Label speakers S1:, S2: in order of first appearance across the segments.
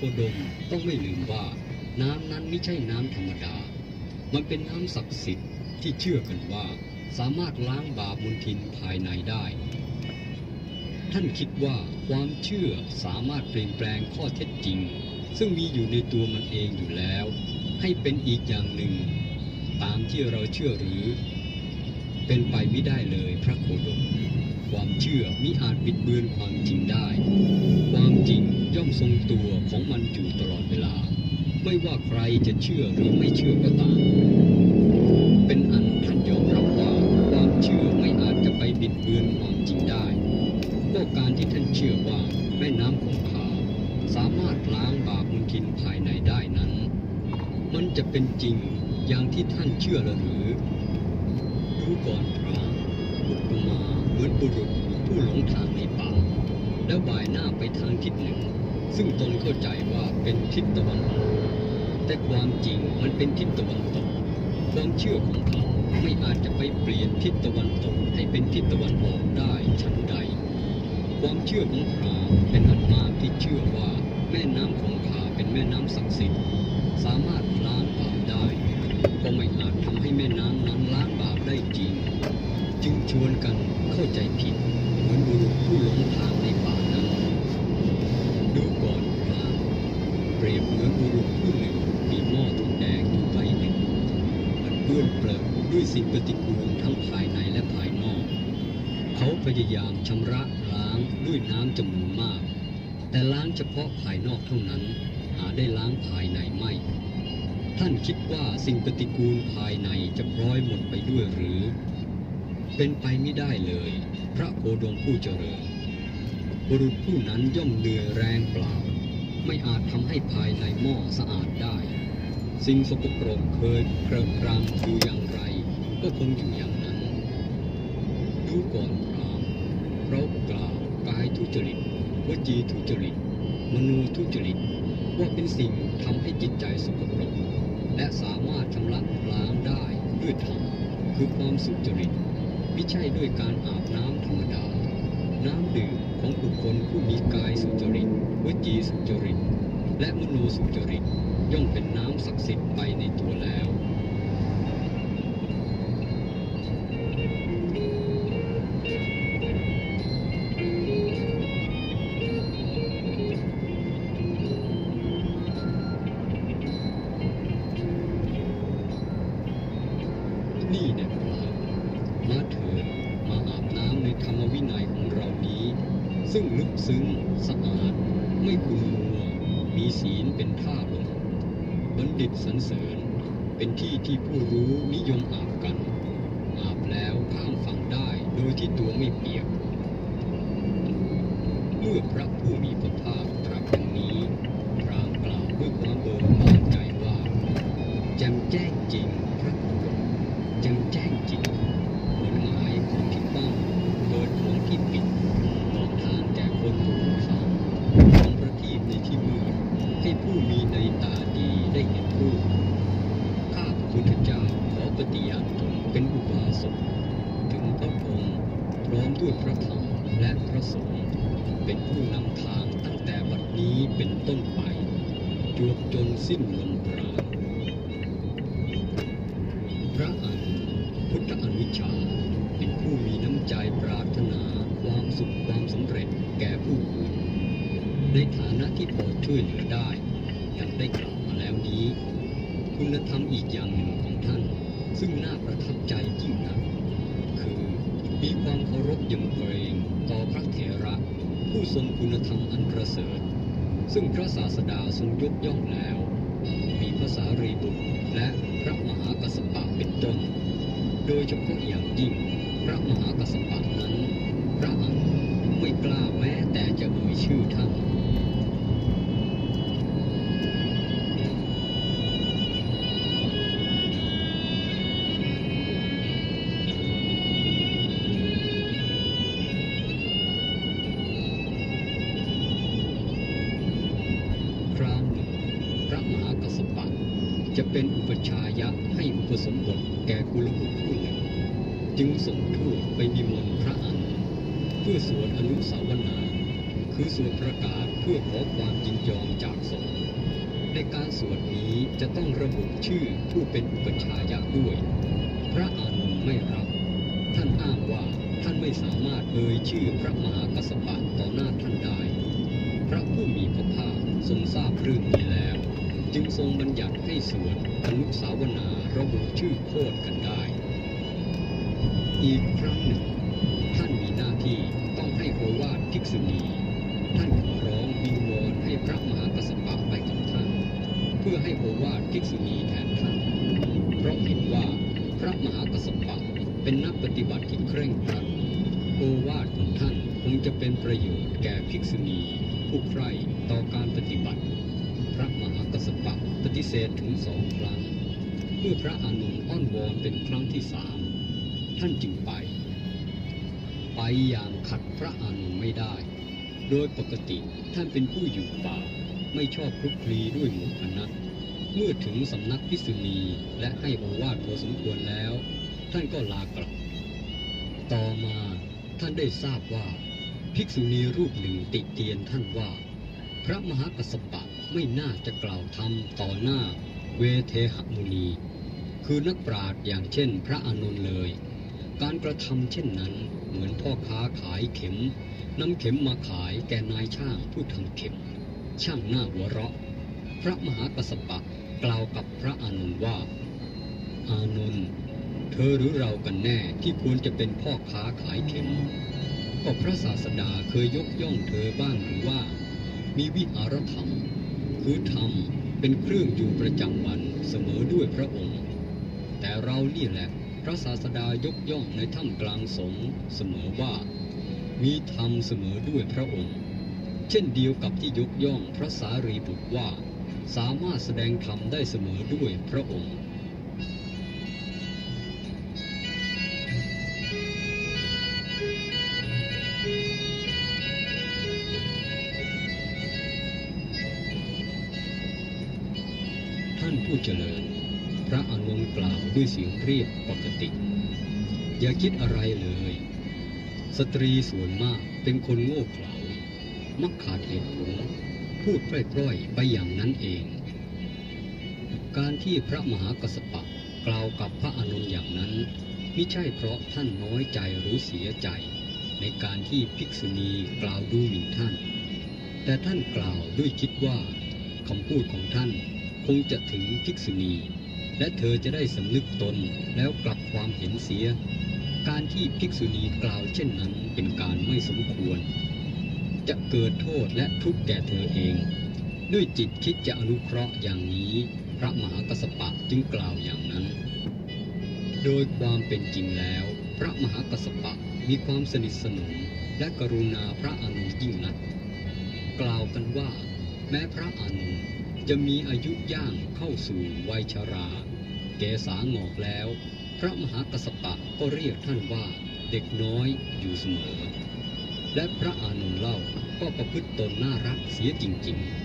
S1: โคดมต้องไม่ลืมว่า น้ำนั้นไม่ใช่น้ำธรรมดา มันเป็นน้ำศักดิ์สิทธิ์ที่เชื่อกันว่า สามารถล้างบาปมลทินภายในได้ ท่านคิดว่าความเชื่อสามารถเปลี่ยนแปลงข้อเท็จจริง ซึ่งมีอยู่ในตัวมันเองอยู่แล้ว ให้เป็นอีกอย่างหนึ่ง ตามที่เราเชื่อหรือ เป็นไปไม่ได้เลยพระโคดม ความเชื่อมิอาจบิดเบือนความจริงได้ ความจริงย่อมทรงตัวของมันอยู่ตลอดเวลา ไม่ว่าใครจะเชื่อหรือไม่เชื่อก็ตาม เป็นอันท่านยอมรับว่าความเชื่อไม่อาจจะไปบิดเบือนความจริงได้ก็การที่ท่านเชื่อว่าแม่น้ำคงคาสามารถล้างบาปมลทินภายในได้นั้น มันจะเป็นจริงอย่างที่ท่านเชื่อหรือ ดูก่อนพระอุปมาเหมือนบุรุษผู้หลงทางในป่า แล้วบ่ายหน้าไปทางทิศหนึ่ง ซึ่งตนเข้าใจว่าเป็นทิศตะวันออกแต่ความจริงมันเป็นทิศตะวันตก ความเชื่อของเขาไม่อาจจะไปเปลี่ยนทิศตะวันตกให้เป็นทิศตะวันออกได้ฉันใด ความเชื่อของพรามเป็นอันมากที่เชื่อว่าแม่น้ำคงคาเป็นแม่น้ำศักดิ์สิทธิ์สามารถล้างบาปได้ ก็ไม่อาจทำให้แม่น้ำนั้นล้างบาปได้จริง จึงชวนกันเข้าใจผิดเหมือนบุรุษผู้หลงทางในป่านั้น ดูก่อนพราเปรียบเหมือนบุรุษผู้หนึ่งมีหม้อทองแดงอยู่ใบหนึ่งมันเปื้อนเปรอะด้วยสิ่งปฏิกูลทั้งภายในและภายนอก เขาพยายามชำระล้างด้วยน้ำจำนวนมาก แต่ล้างเฉพาะภายนอกเท่านั้น หาได้ล้างภายในไม่ ท่านคิดว่าสิ่งปฏิกูลภายในจะพร้อยหมดไปด้วยหรือ เป็นไปไม่ได้เลย พระโคดมผู้เจริญ บุรุษผู้นั้นย่อมเหนื่อยแรงเปล่า ไม่อาจทำให้ภายในหม้อสะอาดได้ สิ่งสกปรกเคยเคริมรังอยู่อย่างไร ก็คงอยู่อย่างนั้น ดูก่อนพรามเรากล่าวกายทุจริตวจีทุจริตมโนทุจริตว่าเป็นสิ่งทำให้จิตใจสกปรก และสามารถชำระล้างได้ด้วยธรรมคือความสุจริตไม่ใช่ด้วยการอาบน้ำธรรมดา น้ำดื่มของบุคคลผู้มีกายสุจริตวจีสุจริต และมโนสุจริตย่อมเป็นน้ำศักดิ์สิทธิ์ไปในตัวแล้ว มีศีลเป็นท่าลงบัณฑิตสรรเสริญ เป็นที่ที่ผู้รู้นิยมอาบกัน อาบแล้วข้ามฝั่งได้โดยที่ตัวไม่เปียก เมื่อพระผู้มีพระภาคตรัสอย่างนี้พรามกล่าวด้วยความเบิกบานใจว่าจ่มแจ้งจริงพระโคดมแจ่มแจ้ง นี้เป็นต้นไปจวบจนสิ้นลมปราณพระอันพุทธอนุชาเป็นผู้มีน้ำใจปรารถนาความสุขความสำเร็จแก่ผู้อื่นในฐานะที่พอช่วยเหลือได้อย่างได้กล่าวมาแล้วนี้ คุณธรรมอีกอย่างหนึ่งของท่าน ซึ่งน่าประทับใจยิ่งนักคือมีความเคารพยำเกรงต่อพระเถระ ผู้ทรงคุณธรรมอันประเสริฐ ซึ่งพระศาสดาทรงยกย่องแล้ว มีพระสารีบุตรและพระมหากัสสปะเป็นต้น โดยเฉพาะอย่างยิ่งพระมหากัสสปะนั้น พระอันไม่กล้าแม้แต่จะเอ่ยชื่อท่าน จึงส่งทูตไปบิมนพระอันเพื่อสวดอนุสาวนา คือสวดประกาศเพื่อขอความยินยอมจากสงฆ์ในการสวดนี้จะต้องระบุชื่อผู้เป็นอุปชายะด้วย พระอานนท์ไม่รับ ท่านอ้างว่าท่านไม่สามารถเอ่ยชื่อพระมหากัสสปะต่อหน้าท่านได้ พระผู้มีพระภาคทรงทราบเรื่องนี้แล้ว จึงทรงบัญญัติให้สวดอนุสาวนาระบุชื่อโคดกันได้ อีกครั้งหนึ่ง ท่านมีหน้าที่ต้องให้โอวาทภิกษุณี ท่านขอร้องวิงวอนให้พระมหากัสสปะไปกับท่าน เพื่อให้โอวาทภิกษุณีแทนท่าน เพราะเห็นว่าพระมหากัสสปะเป็นนักปฏิบัติที่เคร่งครัดโอวาทของท่านคงจะเป็นประโยชน์แก่ภิกษุณี ผู้ใคร่ต่อการปฏิบัติ พระมหากัสสปะปฏิเสธถึงสองครั้ง เมื่อพระอานนท์อ้อนวอนเป็นครั้งที่สาม ท่านจึงไป ไปอย่างขัดพระอานนท์ไม่ได้ โดยปกติท่านเป็นผู้อยู่ป่า ไม่ชอบคลุกคลีด้วยหมู่คณะเมื่อถึงสำนักพิษุณีและให้โอวาทพอสมควรแล้ว ท่านก็ลากลับ ต่อมาท่านได้ทราบว่า ภิกษุณีรูปหนึ่งติเตียนท่านว่า พระมหากัสสปะไม่น่าจะกล่าวธรรมต่อหน้าเวเทหมุนี คือนักปราชญ์อย่างเช่นพระอานนท์เลย การกระทำเช่นนั้นเหมือนพ่อค้าขายเข็มนำเข็มมาขายแก่นายช่างผู้ทำเข็ม ช่างหน้าหัวเราะ พระมหากัสสปะกล่าวกับพระอานนท์ว่า อานนท์เธอหรือเรากันแน่ที่ควรจะเป็นพ่อค้าขายเข็ม ก็พระศาสดาเคยยกย่องเธอบ้างหรือว่า มีวิหารธรรม คือธรรมเป็นเครื่องอยู่ประจำวันเสมอด้วยพระองค์ แต่เรานี่แหละ ระศาสดายกย่องในถ้ำกลางสงเสมอว่า มีธรรมเสมอด้วยพระองค์ เช่นเดียวกับที่ยกย่องพระสารีบุตรว่า สามารถแสดงธรรมได้เสมอด้วยพระองค์ท่านผู้เจริญ พระอานนท์กล่าวด้วยเสียงเรียบปกติ อย่าคิดอะไรเลย สตรีส่วนมากเป็นคนโง่เขลา มักขาดเหตุผล พูดปล่อยๆไปอย่างนั้นเอง การที่พระมหากัสสปะกล่าวกับพระอานนท์อย่างนั้นไม่ใช่เพราะท่านน้อยใจหรือเสียใจ ในการที่ภิกษุณีกล่าวดูหมิ่นท่าน แต่ท่านกล่าวด้วยคิดว่าคำพูดของท่านคงจะถึงภิกษุณี และเธอจะได้สำนึกตนแล้วกลับความเห็นเสีย การที่ภิกษุณีกล่าวเช่นนั้นเป็นการไม่สมควร จะเกิดโทษและทุกข์แก่เธอเอง ด้วยจิตคิดจะอนุเคราะห์อย่างนี้ พระมหากัสสปะจึงกล่าวอย่างนั้น โดยความเป็นจริงแล้ว พระมหากัสสปะมีความสนิทสนมและกรุณาพระอนนท์ยิ่งนัก กล่าวกันว่า แม้พระอนนท์ จะมีอายุย่างเข้าสู่วัยชรา เกษางอกแล้ว พระมหากัสสปะก็เรียกท่านว่าเด็กน้อยอยู่เสมอ และพระอานนท์เล่าก็ประพฤติตนน่ารักเสียจริง ๆ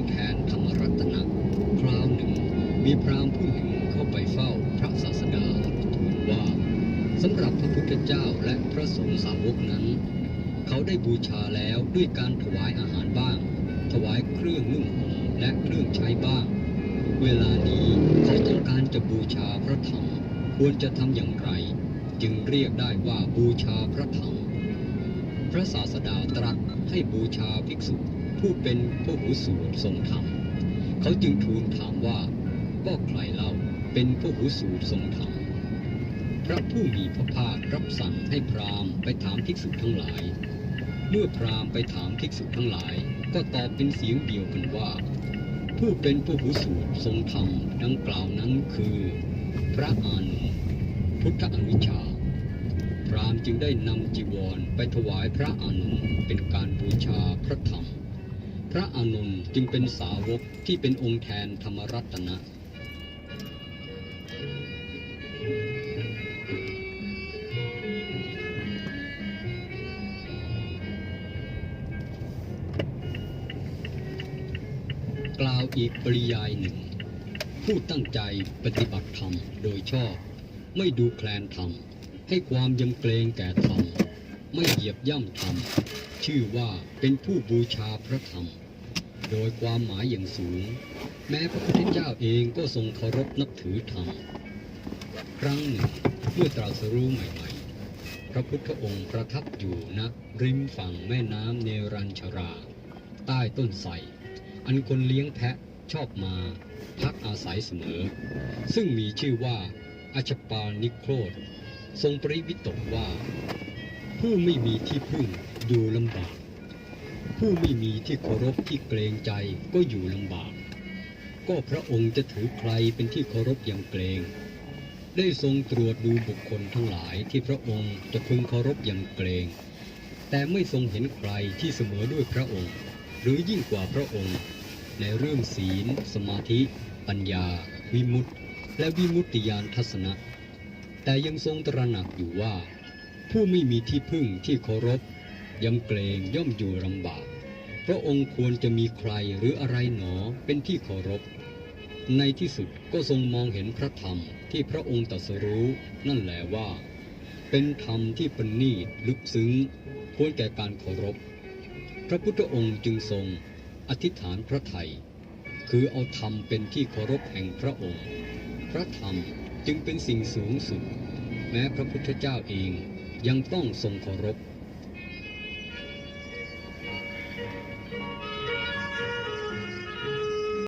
S1: นแทนธรรมรัตนะคราวหนึ่ง มีพราหมณ์ผู้หนึ่งเข้าไปเฝ้าพระศาสดาทูลว่าสำหรับพระพุทธเจ้าและพระสงฆ์สาวกนั้น เขาได้บูชาแล้วด้วยการถวายอาหารบ้าง ถวายเครื่องนุ่งห่มและเครื่องใช้บ้าง เวลานี้เขาต้องการจะบูชาพระธรรมควรจะทำอย่างไร จึงเรียกได้ว่าบูชาพระธรรมพระศาสดาตรัสให้บูชาภิกษุ ผู้เป็นผู้หูสูตรทรงธรรม เขาจึงทูลถามว่าก็ใครเล่าเป็นผู้หูสูตรทรงธรรม พระผู้มีพระภาครับสั่งให้พราหมณ์ไปถามภิกษุทั้งหลาย เมื่อพราหมณ์ไปถามภิกษุทั้งหลาย ก็ตอบเป็นเสียงเดียวกันว่า ผู้เป็นผู้หูสูตรทรงธรรมดังกล่าวนั้นคือ พระอานนท์พุทธอนุชาพราหมณ์จึงได้นำจีวรไปถวายพระอานนท์เป็นการบูชาพระธรรม พระอานนท์จึงเป็นสาวกที่เป็นองค์แทนธรรมรัตนะ กล่าวอีกปริยายหนึ่ง ผู้ตั้งใจปฏิบัติธรรมโดยชอบ ไม่ดูแคลนธรรม ให้ความยำเกรงแก่ธรรม ไม่เหยียบย่ำธรรม ชื่อว่าเป็นผู้บูชาพระธรรม โดยความหมายอย่างสูง แม้พระพุทธเจ้าเองก็ทรงเคารพนับถือธรรม ครั้งหนึ่งเมื่อตรัสรู้ใหม่ ๆ พระพุทธองค์ประทับอยู่ณริมฝั่งแม่น้ำเนรัญชรา ใต้ต้นไทรอันคนเลี้ยงแพะชอบมาพักอาศัยเสมอ ซึ่งมีชื่อว่าอาชปานิโครธทรงปริวิตกว่า ผู้ไม่มีที่พึ่งอยู่ลำบาก ผู้ไม่มีที่เคารพที่เกรงใจก็อยู่ลำบาก ก็พระองค์จะถือใครเป็นที่เคารพอย่างเกรง ได้ทรงตรวจดูบุคคลทั้งหลายที่พระองค์จะพึงเคารพอย่างเกรง แต่ไม่ทรงเห็นใครที่เสมอด้วยพระองค์ หรือยิ่งกว่าพระองค์ ในเรื่องศีล สมาธิ ปัญญา วิมุตติ และวิมุตติญาณทัศนะ แต่ยังทรงตระหนักอยู่ว่า ผู้ไม่มีที่พึ่งที่เคารพ ยำเกรงย่อมอยู่ลำบาก พระองค์ควรจะมีใครหรืออะไรหนอเป็นที่เคารพ ในที่สุดก็ทรงมองเห็นพระธรรมที่พระองค์ตรัสรู้นั่นแหละว่า เป็นธรรมที่ปณีตลึกซึ้งควรแก่การเคารพ พระพุทธองค์จึงทรงอธิษฐานพระไทยคือเอาธรรมเป็นที่เคารพแห่งพระองค์ พระธรรมจึงเป็นสิ่งสูงสุด แม้พระพุทธเจ้าเองยังต้องทรงเคารพ